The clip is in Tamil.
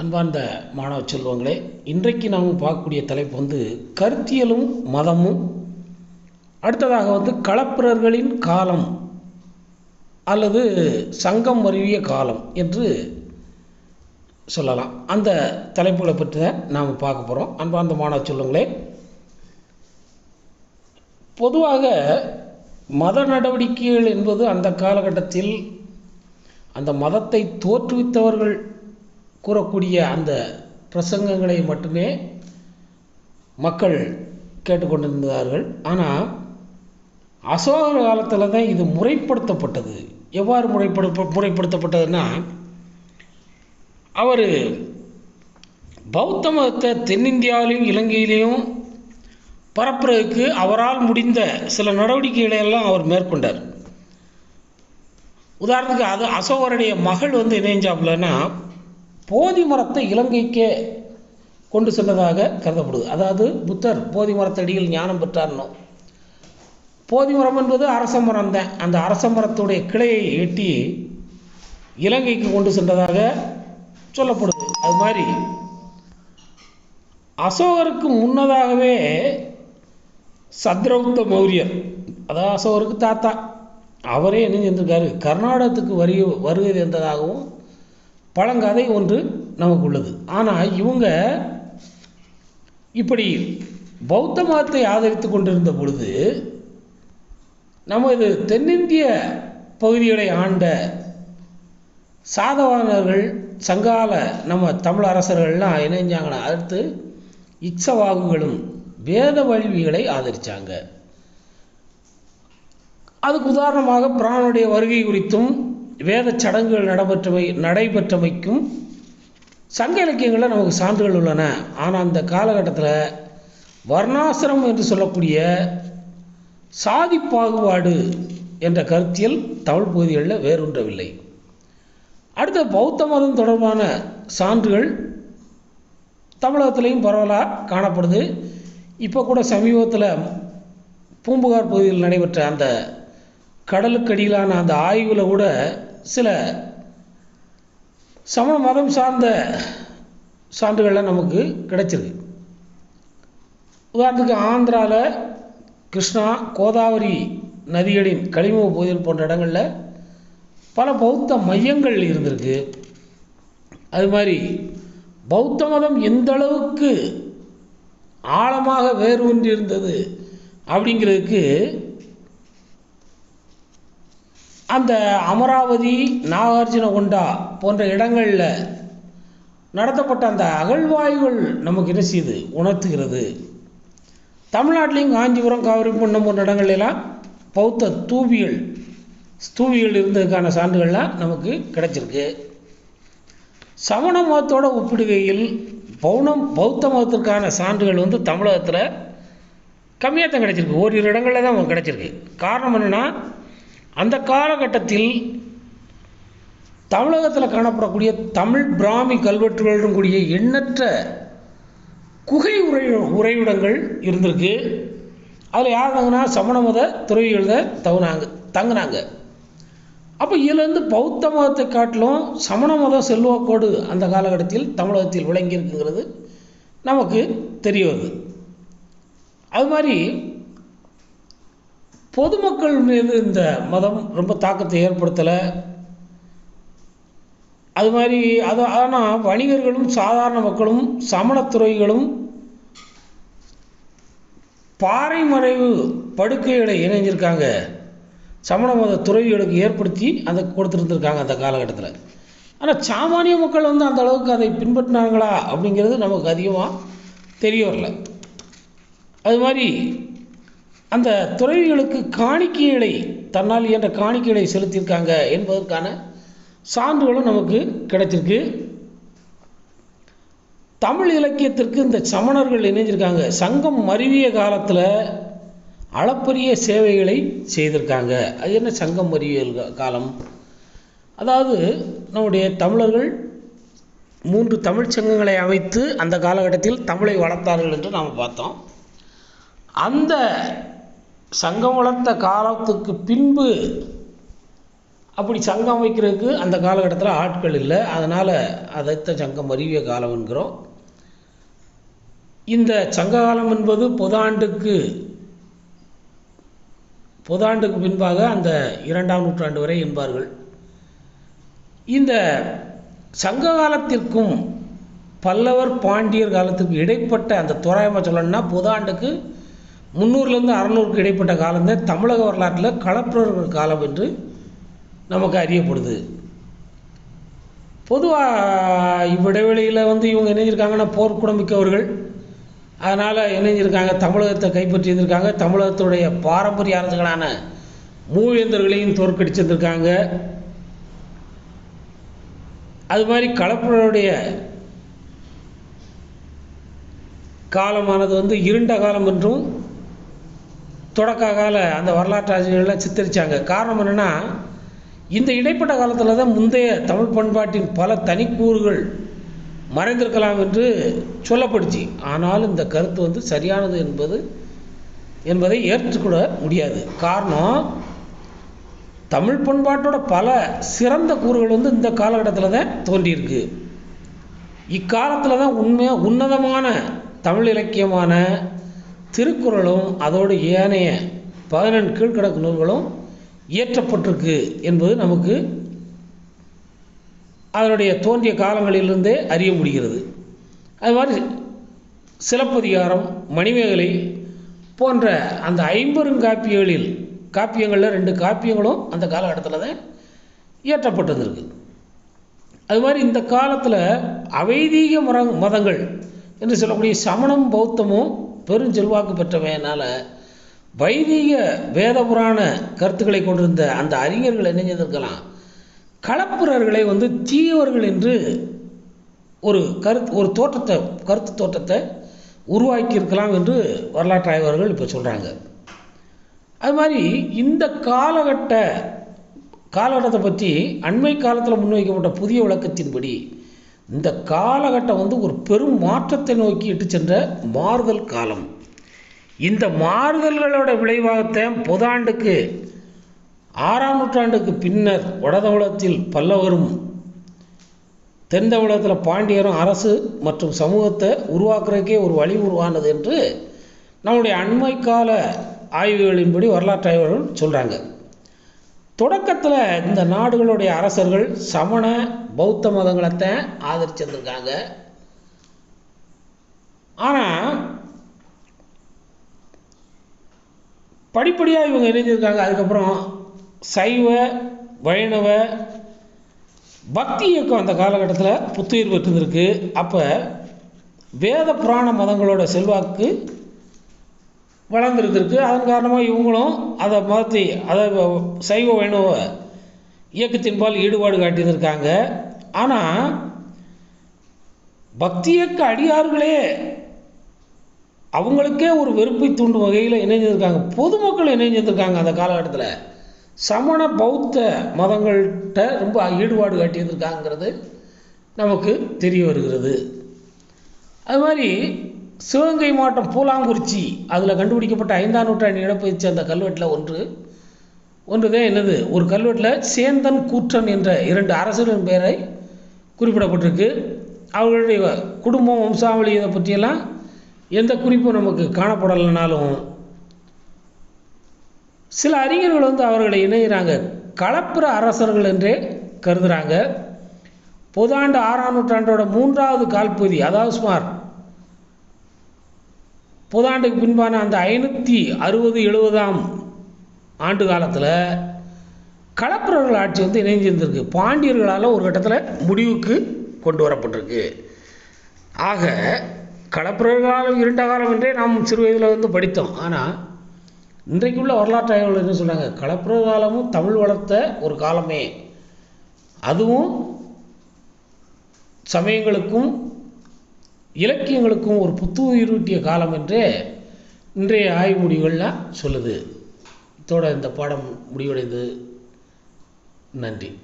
அன்பார்ந்த மாணவ செல்வங்களே இன்றைக்கு நாம் பார்க்கக்கூடிய தலைப்பு வந்து கருத்தியலும் மதமும். அடுத்ததாக வந்து களப்பிரர்களின் காலம் அல்லது சங்கம் மருவிய காலம் என்று சொல்லலாம். அந்த தலைப்புகளை பற்றி தான் நாம் பார்க்க போகிறோம் அன்பார்ந்த மாணவ செல்வங்களே பொதுவாக மத நடவடிக்கைகள் என்பது அந்த காலகட்டத்தில் அந்த மதத்தை தோற்றுவித்தவர்கள் கூறக்கூடிய அந்த பிரசங்கங்களை மட்டுமே மக்கள் கேட்டுக்கொண்டிருந்தார்கள். ஆனால் அசோகர் காலத்தில் தான் இது முறைப்படுத்தப்பட்டது. எவ்வாறு முறைப்படு முறைப்படுத்தப்பட்டதுன்னா அவர் பௌத்த மதத்தை தென்னிந்தியாவிலையும் இலங்கையிலையும் பரப்புறதுக்கு அவரால் முடிந்த சில நடவடிக்கைகளை எல்லாம் அவர் மேற்கொண்டார். உதாரணத்துக்கு அது அசோகருடைய மகள் வந்து இணைஞ்சாப்புலன்னா போதி மரத்தை இலங்கைக்கே கொண்டு சென்றதாக கருதப்படுது. அதாவது புத்தர் போதி மரத்தடியில் ஞானம் பெற்றார்னோ. போதி மரம் என்பது அரச மரம் தான். அந்த அரச மரத்துடைய கிளையை எட்டி இலங்கைக்கு கொண்டு சென்றதாக சொல்லப்படுது. அது மாதிரி அசோகருக்கு முன்னதாகவே சத்ரகுப்த மௌரியர் அதாவது அசோகருக்கு தாத்தா அவரே என்ன செஞ்சிருக்காரு கர்நாடகத்துக்கு வரி வருகை இருந்ததாகவும் பழங்கதை ஒன்று நமக்கு உள்ளது ஆனால் இவங்க இப்படி பௌத்த மதத்தை ஆதரித்து கொண்டிருந்த பொழுது நமது தென்னிந்திய பகுதிகளை ஆண்ட சாதவானர்கள் சங்கால நம்ம தமிழ் அரசர்கள்லாம் இணைஞ்சாங்கன்னா அடுத்து இக்ஷவாகுகளும் வேத வழிவிகளை ஆதரித்தாங்க அதுக்கு உதாரணமாக பிராணனுடைய வருகை குறித்தும் வேத சடங்குகள் நடைபெற்றமை நடைபெற்றமைக்கும் சங்க இலக்கியங்களில் நமக்கு சான்றுகள் உள்ளன. ஆனால் அந்த காலகட்டத்தில் வர்ணாசிரம் என்று சொல்லக்கூடிய சாதி பாகுபாடு என்ற கருத்தியல் தமிழ் பகுதிகளில் வேரூன்றவில்லை அடுத்த பௌத்த மதம் தொடர்பான சான்றுகள் தமிழகத்திலையும் பரவலாக காணப்படுது. இப்போ கூட சமீபத்தில் பூம்புகார் பகுதியில் நடைபெற்ற அந்த கடலுக்கடியிலான அந்த ஆய்வில் கூட சில சமண மதம் சார்ந்த சான்றுகள்லாம் நமக்கு கிடைச்சிருக்கு. உதாரணத்துக்கு ஆந்திராவில் கிருஷ்ணா கோதாவரி நதிகளின் கழிமுக பகுதிகள் போன்ற இடங்களில் பல பௌத்த மையங்கள் இருந்திருக்கு. அது மாதிரி பௌத்த மதம் எந்த அளவுக்கு ஆழமாக வேரூன்றி இருந்தது அப்படிங்கிறதுக்கு அந்த அமராவதி நாகார்ஜுன கொண்டா போன்ற இடங்களில் நடத்தப்பட்ட அந்த அகழ்வாய்வுகள் நமக்கு என்ன செய்யுது? உணர்த்துகிறது. தமிழ்நாட்டிலையும் காஞ்சிபுரம் காவிரிப்பண்ணம் போன்ற இடங்கள்லாம் பௌத்த தூவியல் ஸ்தூபிகள் இருந்ததுக்கான சான்றுகள்லாம் நமக்கு கிடைச்சிருக்கு. சமண மதத்தோடு ஒப்பிடுகையில் பௌனம் பௌத்த மதத்திற்கான சான்றுகள் வந்து தமிழகத்தில் கம்மியாக தான் கிடைச்சிருக்கு. ஓரிரு இடங்களில் தான் கிடைச்சிருக்கு. காரணம் என்னென்னா அந்த காலகட்டத்தில் தமிழகத்தில் காணப்படக்கூடிய தமிழ் பிராமி கல்வெட்டுகளுடன் கூடிய எண்ணற்ற குகை உரை உறைவிடங்கள் இருந்திருக்கு. அதில் யார் சமண மத துறவிகள் தான் தகுனாங்க தங்கினாங்க. அப்போ இதுலேருந்து பௌத்த மதத்தை காட்டிலும் சமண மதம் செல்வாக்கோடு அந்த காலகட்டத்தில் தமிழகத்தில் விளங்கியிருக்குங்கிறது நமக்கு தெரிய வருது. அது மாதிரி பொதுமக்கள் மீது இந்த மதம் ரொம்ப தாக்கத்தை ஏற்படுத்தலை. அது மாதிரி அது ஆனால் வணிகர்களும் சாதாரண மக்களும் சமணத்துறைகளும் பாறை மறைவு படுக்கைகளை இணைஞ்சிருக்காங்க. சமண மத துறவிகளுக்கு ஏற்படுத்தி அதை கொடுத்துருந்துருக்காங்க அந்த காலகட்டத்தில். ஆனால் சாமானிய மக்கள் வந்து அந்த அளவுக்கு அதை பின்பற்றினாங்களா அப்படிங்கிறது நமக்கு அதிகமாக தெரிய வரல. அது மாதிரி அந்த துறவிகளுக்கு காணிக்கைகளை தன்னால் இயன்ற காணிக்கைகளை செலுத்தியிருக்காங்க என்பதற்கான சான்றுகளும் நமக்கு கிடைச்சிருக்கு தமிழ் இலக்கியத்திற்கு இந்த சமணர்கள் இணைஞ்சிருக்காங்க. சங்கம் மருவிய காலத்தில் அளப்பரிய சேவைகளை செய்திருக்காங்க. அது என்ன சங்கம் மருவியல் காலம்? அதாவது நம்முடைய தமிழர்கள் மூன்று தமிழ் சங்கங்களை அமைத்து அந்த காலகட்டத்தில் தமிழை வளர்த்தார்கள் என்று நாம் பார்த்தோம். அந்த சங்கம் வளர்த்த காலத்துக்கு பின்பு அப்படி சங்கம் வைக்கிறதுக்கு அந்த காலகட்டத்தில் ஆட்கள் இல்லை. அதனால் அதைத்தான் சங்கம் அறிவிய காலம் என்கிறோம். இந்த சங்க காலம் என்பது புதாண்டுக்கு புதாண்டுக்கு பின்பாக அந்த இரண்டாம் நூற்றாண்டு வரை என்பார்கள். இந்த சங்க காலத்திற்கும் பல்லவர் பாண்டியர் காலத்துக்கு இடைப்பட்ட அந்த தோராயமாக சொல்லணும்னா புதாண்டுக்கு முந்நூறுலேருந்து அறநூறுக்கு இடைப்பட்ட காலம்தான் தமிழக வரலாற்றில் களப்பிரர்கள் காலம் என்று நமக்கு அறியப்படுது. பொதுவாக இவ்விடைவெளியில் வந்து இவங்க இணைஞ்சிருக்காங்கன்னா போர்க்குடமிக்கவர்கள் அதனால் இணைஞ்சிருக்காங்க தமிழகத்தை கைப்பற்றியிருந்திருக்காங்க தமிழகத்துடைய பாரம்பரிய அரசுகளான மூவேந்தர்களையும் தோற்கடிச்சிருந்திருக்காங்க. அது மாதிரி களப்பிரருடைய காலமானது வந்து இருண்ட காலம் என்றும் தொடக்க கால அந்த வரலாற்று ஆசிரியர்கள்லாம் சித்தரித்தாங்க காரணம் என்னென்னா இந்த இடைப்பட்ட காலத்தில் தான் முந்தைய தமிழ் பண்பாட்டின் பல தனிக்கூறுகள் மறைந்திருக்கலாம் என்று சொல்லப்படுச்சு. ஆனால் இந்த கருத்து வந்து சரியானது என்பது என்பதை ஏற்றுக்கொள்ள முடியாது. காரணம் தமிழ் பண்பாட்டோட பல சிறந்த கூறுகள் வந்து இந்த காலகட்டத்தில் தான் தோன்றியிருக்கு. இக்காலத்தில் தான் உண்மையாக உன்னதமான தமிழ் இலக்கியமான திருக்குறளும் அதோடு ஏனைய பதினெண்டு கீழ்கணக்கு நூல்களும் இயற்றப்பட்டிருக்கு என்பது நமக்கு அதனுடைய தோன்றிய காலங்களிலிருந்தே அறிய முடிகிறது. அது மாதிரி சிலப்பதிகாரம் மணிமேகலை போன்ற அந்த ஐம்பெருங்காப்பியங்களில் காப்பியங்களில் ரெண்டு காப்பியங்களும் அந்த காலகட்டத்தில் தான் இயற்றப்பட்டிருக்கு அது மாதிரி இந்த காலத்தில் அவைதீக மர மதங்கள் என்று சொல்லக்கூடிய சமணம் பௌத்தமும் பெரும் செல்வாக்கு பெற்றவையினால் வைதீக வேத புராண கருத்துக்களை கொண்டிருந்த அந்த அறிஞர்கள் என்ன செய்திருக்கலாம்? களப்பிரர்களை வந்து தீயவர்கள் என்று ஒரு கருத்து ஒரு தோற்றத்தை கருத்து தோற்றத்தை உருவாக்கியிருக்கலாம் என்று வரலாற்று ஆய்வர்கள் இப்போ சொல்கிறாங்க அது மாதிரி இந்த காலகட்ட காலகட்டத்தை பற்றி அண்மை காலத்தில் முன்வைக்கப்பட்ட புதிய விளக்கத்தின்படி இந்த காலகட்டம் வந்து ஒரு பெரும் மாற்றத்தை நோக்கி இட்டு சென்ற மாறுதல் காலம். இந்த மாறுதல்களோட விளைவாகத்தான் புதாண்டுக்கு ஆறாம் நூற்றாண்டுக்கு பின்னர் வடதமிழகத்தில் பல்லவரும் தென் தமிழகத்தில் பாண்டியரும் அரசு மற்றும் சமூகத்தை உருவாக்குறதுக்கே ஒரு வழி உருவானது என்று நம்முடைய அண்மை கால ஆய்வுகளின்படி வரலாற்று ஆய்வாளர்கள் சொல்கிறாங்க தொடக்கத்தில் இந்த நாடுகளுடைய அரசர்கள் சமண பௌத்த மதங்களைத்தான் ஆதரிச்சிருந்திருக்காங்க. ஆனால் படிப்படியாக இவங்க இணைஞ்சிருக்காங்க அதுக்கப்புறம் சைவ வைணவ பக்தி இயக்கம் அந்த காலகட்டத்தில் புத்துயிர் பெற்றிருந்திருக்கு. அப்போ வேத புராண மதங்களோட செல்வாக்கு வளர்ந்துருந்துருக்கு. அதன் காரணமாக இவங்களும் அதை மாற்றி அதை சைவ வைணவ இயக்கத்தின்பால் ஈடுபாடு காட்டியிருந்திருக்காங்க. ஆனால் பக்தி இயக்க அடியார்களே அவங்களுக்கே ஒரு வெறுப்பை தூண்டும் வகையில் இணைஞ்சிருக்காங்க. பொதுமக்கள் இணைஞ்சிருக்காங்க அந்த காலகட்டத்தில். சமண பௌத்த மதங்கள்கிட்ட ரொம்ப ஈடுபாடு காட்டியிருக்காங்கிறது நமக்கு தெரிய வருகிறது. அது மாதிரி சிவகங்கை மாவட்டம் பூலாங்குறிச்சி அதில் கண்டுபிடிக்கப்பட்ட ஐந்தாம் நூற்றாண்டு இடப்பயிற்சி அந்த கல்வெட்டில் ஒன்று. ஒன்றுதான் என்னது? ஒரு கல்வெட்டில் சேந்தன் கூற்றன் என்ற இரண்டு அரசர்களின் பெயரை குறிப்பிடப்பட்டிருக்கு. அவர்களுடைய குடும்பம் வம்சாவளி இதை பற்றியெல்லாம் எந்த குறிப்பும் நமக்கு காணப்படலைனாலும் சில அறிஞர்கள் வந்து அவர்களை இணைகிறாங்க களப்புற அரசர்கள் என்றே கருதுகிறாங்க பொதாண்டு ஆறாம் நூற்றாண்டோட மூன்றாவது கால்பகுதி அதாவது சுமார் புதாண்டுக்கு பின்பான அந்த ஐநூற்றி அறுபது எழுபதாம் ஆண்டு காலத்தில் களப்பிரர்கள் ஆட்சி வந்து இணைஞ்சிருந்திருக்கு. பாண்டியர்களால் ஒரு கட்டத்தில் முடிவுக்கு கொண்டு வரப்பட்டிருக்கு. ஆக களப்பிரர்களால் இருண்ட காலம் என்றே நாம் சிறு வயதில் வந்து படித்தோம். ஆனால் இன்றைக்குள்ள வரலாற்று ஆய்வுகள் என்ன சொல்கிறாங்க களப்பிர காலமும் தமிழ் வளர்த்த ஒரு காலமே. அதுவும் சமயங்களுக்கும் இலக்கியங்களுக்கும் ஒரு புத்துயிரூட்டிய காலம் என்றே இன்றைய ஆய்வு முடிவுகள்லாம் சொல்லுது. இதோட இந்த பாடம் முடிவடைந்து நன்றி.